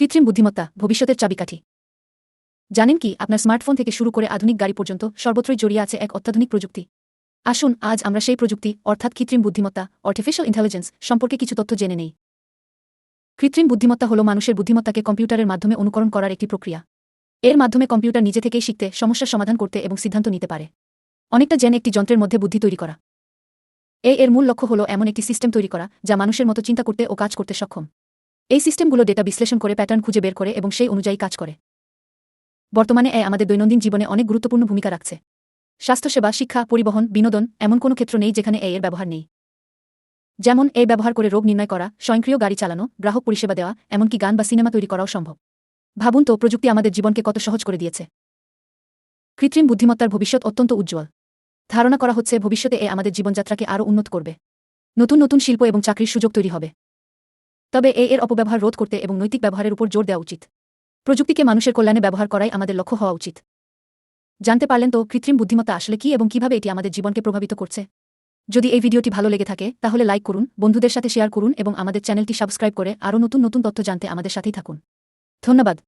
কৃত্রিম বুদ্ধিমত্তা ভবিষ্যতের চাবিকাঠি। জানেন কি, আপনার স্মার্টফোন থেকে শুরু করে আধুনিক গাড়ি পর্যন্ত সর্বত্রই জড়িয়ে আছে এক অত্যাধুনিক প্রযুক্তি। আসুন, আজ আমরা সেই প্রযুক্তি, অর্থাৎ কৃত্রিম বুদ্ধিমত্তা আর্টিফিশিয়াল ইন্টেলিজেন্স সম্পর্কে কিছু তথ্য জেনে নেই। কৃত্রিম বুদ্ধিমত্তা হল মানুষের বুদ্ধিমত্তাকে কম্পিউটারের মাধ্যমে অনুকরণ করার একটি প্রক্রিয়া। এর মাধ্যমে কম্পিউটার নিজে থেকেই শিখতে, সমস্যার সমাধান করতে এবং সিদ্ধান্ত নিতে পারে। অনেকটা যেন একটি যন্ত্রের মধ্যে বুদ্ধি তৈরি করা। এ এর মূল লক্ষ্য হল এমন একটি সিস্টেম তৈরি করা, যা মানুষের মতো চিন্তা করতে ও কাজ করতে সক্ষম। এই সিস্টেমগুলো ডেটা বিশ্লেষণ করে প্যাটার্ন খুঁজে বের করে এবং সেই অনুযায়ী কাজ করে। বর্তমানে এ আমাদের দৈনন্দিন জীবনে অনেক গুরুত্বপূর্ণ ভূমিকা রাখছে। স্বাস্থ্যসেবা, শিক্ষা, পরিবহন, বিনোদন এমন কোনো ক্ষেত্র নেই যেখানে এ এর ব্যবহার নেই। যেমন, এ ব্যবহার করে রোগ নির্ণয় করা, স্বয়ংক্রিয় গাড়ি চালানো, গ্রাহক পরিষেবা দেওয়া এমনকি গান বা সিনেমা তৈরি করাও সম্ভব। ভাবুন তো প্রযুক্তি আমাদের জীবনকে কত সহজ করে দিয়েছে। কৃত্রিম বুদ্ধিমত্তার ভবিষ্যৎ অত্যন্ত উজ্জ্বল। ধারণা করা হচ্ছে ভবিষ্যতে এ আমাদের জীবনযাত্রাকে আরও উন্নত করবে। নতুন নতুন শিল্প এবং চাকরির সুযোগ তৈরি হবে। তবে এ এর অপব্যবহার রোধ করতে এবং নৈতিক ব্যবহারের উপর জোর দেওয়া উচিত। প্রযুক্তিকে মানুষের কল্যাণে ব্যবহার করাই আমাদের লক্ষ্য হওয়া উচিত। জানতে পারলেন তো কৃত্রিম বুদ্ধিমত্তা আসলে কি এবং কীভাবে এটি আমাদের জীবনকে প্রভাবিত করছে? যদি এই ভিডিওটি ভালো লেগে থাকে, তাহলে লাইক করুন, বন্ধুদের সাথে শেয়ার করুন এবং আমাদের চ্যানেলটি সাবস্ক্রাইব করে আরও নতুন নতুন তথ্য জানতে আমাদের সাথেই থাকুন। ধন্যবাদ।